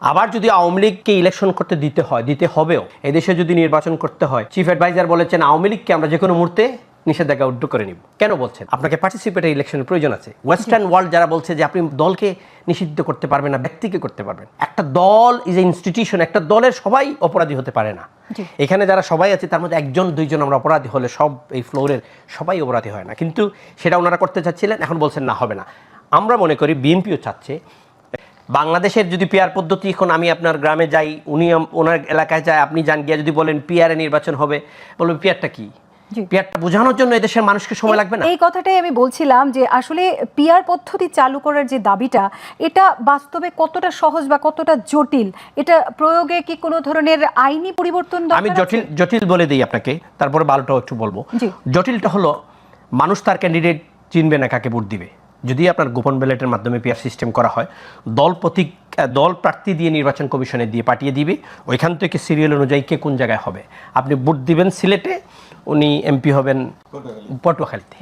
আবার যদি আওয়ামী লীগকে ইলেকশন করতে দিতে হয় দিতে হবেও এদেশে যদি নির্বাচন করতে হয় চিফ অ্যাডভাইজার বলেছেন আওয়ামী লীগকে আমরা যে কোনো মুহূর্তে নিষেধাজ্ঞা উড্ড করে নিব। কেন বলছেন? আপনাকে পার্টিসিপেটের ইলেকশনের প্রয়োজন আছে। ওয়েস্টার্ন ওয়ার্ল্ড যারা বলছে যে আপনি দলকে নিষিদ্ধ করতে পারবেন না ব্যক্তিকে করতে পারবেন একটা দল ইজ এ ইনস্টিটিউশন একটা দলের সবাই অপরাধী হতে পারে না। এখানে যারা সবাই আছে তার মধ্যে একজন দুইজন আমরা অপরাধী হলে সব এই ফ্লোরের সবাই অপরাধী হয় না। কিন্তু সেটা ওনারা করতে চাচ্ছিলেন এখন বলছেন না হবে না। আমরা মনে করি বিএনপিও চাচ্ছে বাংলাদেশের যদি পিয়ার পদ্ধতি এখন আমি আপনার গ্রামে যাই উনি ওনার এলাকায় যায় আপনি যান গিয়ে যদি বলেন পিয়ারে নির্বাচন হবে বলবেন পিয়ারটা কি। পিয়ারটা বোঝানোর জন্য এদেশের মানুষকে সময় লাগবে না? এই কথাটাই আমি বলছিলাম যে আসলে পিয়ার পদ্ধতি চালু করার যে দাবিটা এটা বাস্তবে কতটা সহজ বা কতটা জটিল এটা প্রয়োগে কি কোনো ধরনের আইনি পরিবর্তন আমি জটিল জটিল বলে দিই আপনাকে তারপরে ভালোটাও একটু বলব। জটিলটা হলো মানুষ তার ক্যান্ডিডেট চিনবে না কাকে ভোট দিবে। যদি আপনার গোপন ব্যালেটের মাধ্যমে পিয়ার সিস্টেম করা হয় দল প্রতীক দল প্রার্থী দিয়ে নির্বাচন কমিশনে দিয়ে পাঠিয়ে দিবে। ওইখান থেকে সিরিয়াল অনুযায়ী কে কোন জায়গায় হবে। আপনি ভোট দিবেন সিলেটে উনি এমপি হবেন পটুয়াখালীতে।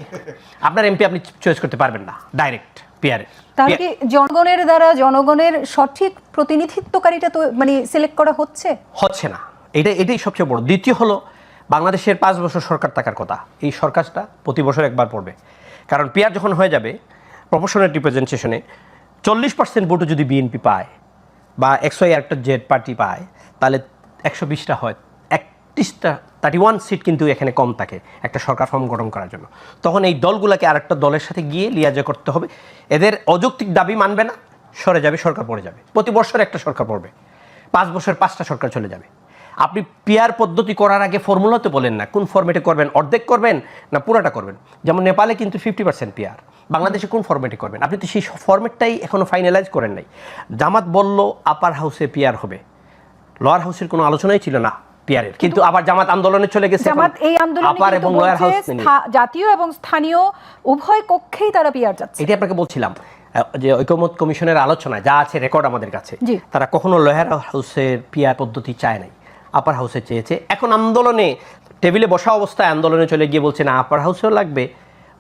আপনার এমপি আপনি চয়েস করতে পারবেন না ডাইরেক্ট পিয়ারে তাহলে কি জনগণের দ্বারা জনগণের সঠিক প্রতিনিধিত্বকারীটা তো মানে সিলেক্ট করা হচ্ছে? হচ্ছে না। এটা এটাই সবচেয়ে বড়। দ্বিতীয় হলো বাংলাদেশের পাঁচ বছর সরকার থাকার কথা। এই সরকারটা প্রতি বছর একবার পড়বে। কারণ পিয়ার যখন হয়ে যাবে প্রপোশনাল রিপ্রেজেন্টেশনে চল্লিশ পার্সেন্ট ভোটও যদি বিএনপি পায় বা একশো একটা জেড পার্টি পায়, তাহলে একশো বিশটা হয়। একত্রিশটা থার্টি ওয়ান সিট কিন্তু এখানে কম থাকে একটা সরকার ফর্ম গঠন করার জন্য। তখন এই দলগুলোকে আরেকটা দলের সাথে গিয়ে লিয়াজা করতে হবে। এদের অযৌক্তিক দাবি মানবে না, সরে যাবে, সরকার পড়ে যাবে। প্রতি বছর একটা সরকার পড়বে। পাঁচ বছর পাঁচটা সরকার চলে যাবে। আপনি পিয়ার পদ্ধতি করার আগে ফর্মুলাতে বলেন না, কোন ফর্মেটে করবেন, অর্ধেক করবেন না পুরাটা করবেন? যেমন নেপালে কিন্তু ফিফটি পার্সেন্ট পিয়ার বাংলাদেশে কোন ফর্মেটে করবেন? আপনি তো সেই ফর্মেটটাই এখনও ফাইনালাইজ করেন নাই। জামাত বলল আপার হাউসে পিয়ার হবে। লোয়ার হাউসের কোনো আলোচনাই ছিল না পিয়ারের কিন্তু আবার জামাত আন্দোলনে চলে গেছে জামাত এই আন্দোলনে আপার এবং লোয়ার হাউস জাতীয় এবং স্থানীয় উভয় কক্ষেই তারা পিয়ার যাচ্ছে। এটি আপনাকে বলছিলাম। যে ঐকমত কমিশনের আলোচনায় যা আছে রেকর্ড আমাদের কাছে তারা কখনো লোয়ার হাউসের পিয়ার পদ্ধতি চায় নাই। আপার হাউসে চেয়েছে। এখন আন্দোলনে টেবিলে বসা অবস্থায় আন্দোলনে চলে গিয়ে বলছে না আপার হাউসেও লাগবে।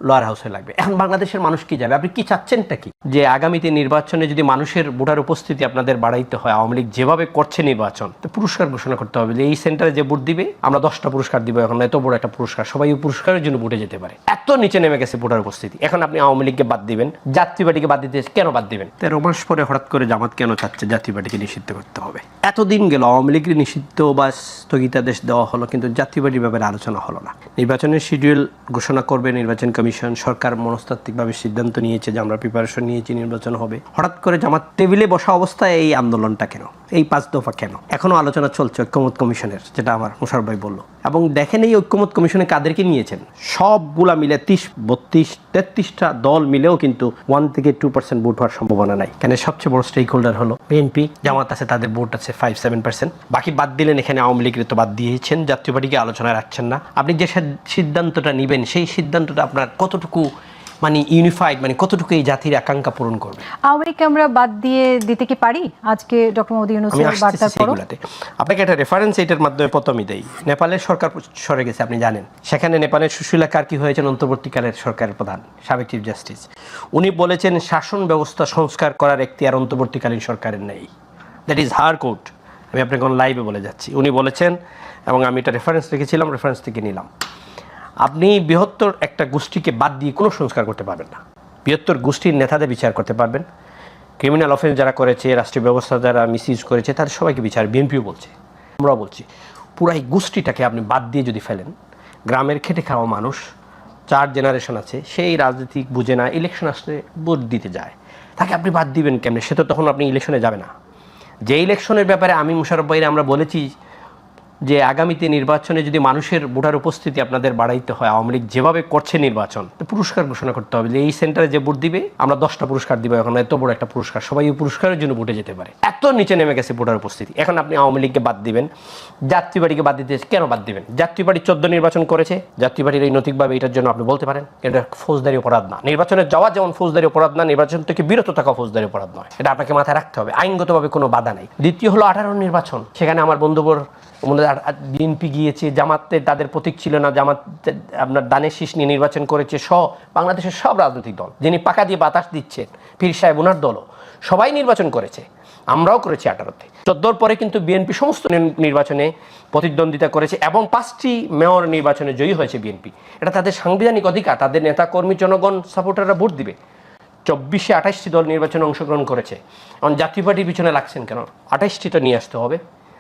লোয়ার হাউসে লাগবে। এখন বাংলাদেশের মানুষ কি যাবে আপনি কি চাচ্ছেনটা কি? যে আগামীতে নির্বাচনে যদি মানুষের ভোটার উপস্থিতি আপনাদের বাড়াইতে হয়, আওয়ামী লীগ যেভাবে করছে নির্বাচন, তো পুরস্কার ঘোষণা করতে হবে যে এই সেন্টারে যে ভোট দিবে, আমরা দশটা পুরস্কার দিব এখন, এত বড় একটা পুরস্কার, সবাই ওই পুরস্কারের জন্য ভোটে যেতে পারে। এত নিচে নেমে গেছে ভোটার উপস্থিতি। এখন আপনি আওয়ামী লীগকে বাদ দিবেন, জাতীয় পার্টিকে বাদ দিতে কেন বাদ দিবেন? তেরো মাস পরে হঠাৎ করে জামাত কেন চাচ্ছে জাতীয় পার্টিকে নিষিদ্ধ করতে হবে? এতদিন গেল, আওয়ামী লীগের নিষিদ্ধ বা স্থগিতাদেশ দেওয়া হলো, কিন্তু জাতীয়বাদীর ব্যাপারে আলোচনা হলো না। নির্বাচনের শিডিউল ঘোষণা করবে নির্বাচন কমিশন, সরকার মনস্তাত্ত্বিকভাবে সিদ্ধান্ত নিয়েছে যে আমরা প্রিপারেশন নিয়েছি নির্বাচন হবে। হঠাৎ করে জামার টেবিলে বসা অবস্থায় এই আন্দোলনটা কেন? এই পাঁচ দফা কেন? এখনও আলোচনা চলছে ঐক্যমত কমিশনের, যেটা আমার মুশার ভাই বলল। এবং দেখেন এই ঐক্যমত কমিশনে কাদেরকে নিয়েছেন? সবগুলা মিলে তিরিশ বত্রিশ, তেত্রিশটা দল মিলেও কিন্তু ওয়ান থেকে টু পার্সেন্ট ভোট হওয়ার সম্ভাবনা নাই। কেন সবচেয়ে বড় স্টেক হোল্ডার হলো বিএনপি জামাত আছে, তাদের ভোট আছে ফাইভ সেভেন পার্সেন্ট বাকি বাদ দিলেন এখানে আওয়ামী লীগের তো বাদ দিয়েছেন, জাতীয় পার্টিকে আলোচনায় রাখছেন না। আপনি যে সিদ্ধান্তটা নেবেন, সেই সিদ্ধান্তটা আপনার কতটুকু মানে ইউনিফাইড মানে কতটুকু এই জাতির আকাঙ্ক্ষা পূরণ করবে? আওয়ামী লীগকে আমরা বাদ দিয়ে দিতে কি পারি? আজকে ডক্টর মোদী ইউনুসের বার্তার পর আপনাকে একটা রেফারেন্স এটার মাধ্যমে প্রথমই দেই। নেপালের সরকার সরে গেছে আপনি জানেন। সেখানে নেপালের সুশীলা কার্কি হয়েছেন? অন্তর্বর্তীকালের সরকারের প্রধান সাবেক চিফ জাস্টিস উনি বলেছেন শাসন ব্যবস্থা সংস্কার করার একটি আর অন্তর্বর্তীকালীন সরকারের নেই। দ্যাট ইজ হার কোর্ট আমি আপনাকে লাইভে বলে যাচ্ছি। উনি বলেছেন এবং আমি এটা রেফারেন্স রেখেছিলাম রেফারেন্স থেকে নিলাম। আপনি বৃহত্তর একটা গোষ্ঠীকে বাদ দিয়ে কোনো সংস্কার করতে পারবেন না। বৃহত্তর গোষ্ঠীর নেতাদের বিচার করতে পারবেন। ক্রিমিনাল অফেন্স যারা করেছে, রাষ্ট্রীয় ব্যবস্থা যারা মিসইউজ করেছে, তাদের সবাইকে বিচার বিএনপিও বলছে, আমরাও বলছি। পুরো এই গোষ্ঠীটাকে আপনি বাদ দিয়ে যদি ফেলেন, গ্রামের খেটে খাওয়া মানুষ, চার জেনারেশন আছে, সেই রাজনীতি বুঝে না ইলেকশন আসলে ভোট দিতে যায়। তাকে আপনি বাদ দিবেন কেমনে? সে তো তখন আপনি ইলেকশনে যাবে না। যে ইলেকশনের ব্যাপারে আমি মুশারফ ভাইরে আমরা বলেছি যে আগামীতে নির্বাচনে যদি মানুষের ভোটার উপস্থিতি আপনাদের বাড়াইতে হয়, আওয়ামী লীগ যেভাবে করছে নির্বাচন, তো পুরস্কার ঘোষণা করতে হবে যে এই সেন্টারে যে ভোট দিবে, আমরা দশটা পুরস্কার দিব এখন, এত বড় একটা পুরস্কার, সবাই এই পুরস্কারের জন্য ভোটে যেতে পারে। এত নিচে নেমে গেছে ভোটার উপস্থিতি। এখন আপনি আওয়ামী লীগকে বাদ দিবেন জাতীয় পার্টিকে বাদ দিতে কেন বাদ দিবেন? জাতীয় পার্টি চোদ্দ নির্বাচন করেছে জাতীয় পার্টির এই নৈতিকভাবে এটার জন্য আপনি বলতে পারেন, এটা ফৌজদারি অপরাধ না। নির্বাচনে যাওয়া যেমন ফৌজদারি অপরাধ না, নির্বাচন থেকে বিরত থাকা ফৌজদারি অপরাধ নয়। এটা আপনাকে মাথায় রাখতে হবে, আইনগতভাবে কোনো বাধা নাই। দ্বিতীয় হলো আঠারো নির্বাচন, সেখানে আমার বন্ধুবর বিএনপি গিয়েছে, জামাতে তাদের প্রতীক ছিল না, জামাত আপনার দানের শীষ নিয়ে নির্বাচন করেছে, সহ বাংলাদেশের সব রাজনৈতিক দল, যিনি পাকা দিয়ে বাতাস দিচ্ছেন, পীর সাহেব ওনার দলও, সবাই নির্বাচন করেছে, আমরাও করেছি আঠারোতে। চোদ্দোর পরে কিন্তু বিএনপি সমস্ত নির্বাচনে প্রতিদ্বন্দ্বিতা করেছে এবং পাঁচটি মেয়র নির্বাচনে জয়ী হয়েছে বিএনপি এটা তাদের সাংবিধানিক অধিকার, তাদের নেতা, কর্মী, জনগণ, সাপোর্টাররা ভোট দিবে। চব্বিশে আঠাশটি দল নির্বাচনে অংশগ্রহণ করেছে। এখন জাতীয় পার্টির পিছনে লাগছেন কেন? আঠাশটি তো নিয়ে আসতে হবে।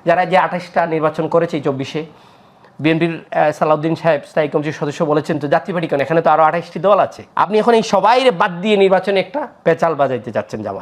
যারা যে আঠাশটা নির্বাচন করেছে এই চব্বিশে, বিএনপির সালাউদ্দিন সাহেব, স্থায়ী কমিটির সদস্য বলেছেন তো জাতীয় পার্টি কেন এখানে তো আরও আঠাশটি দল আছে। আপনি এখন এই সবাই বাদ দিয়ে নির্বাচনে একটা পেঁচাল বাজাইতে যাচ্ছেন জামা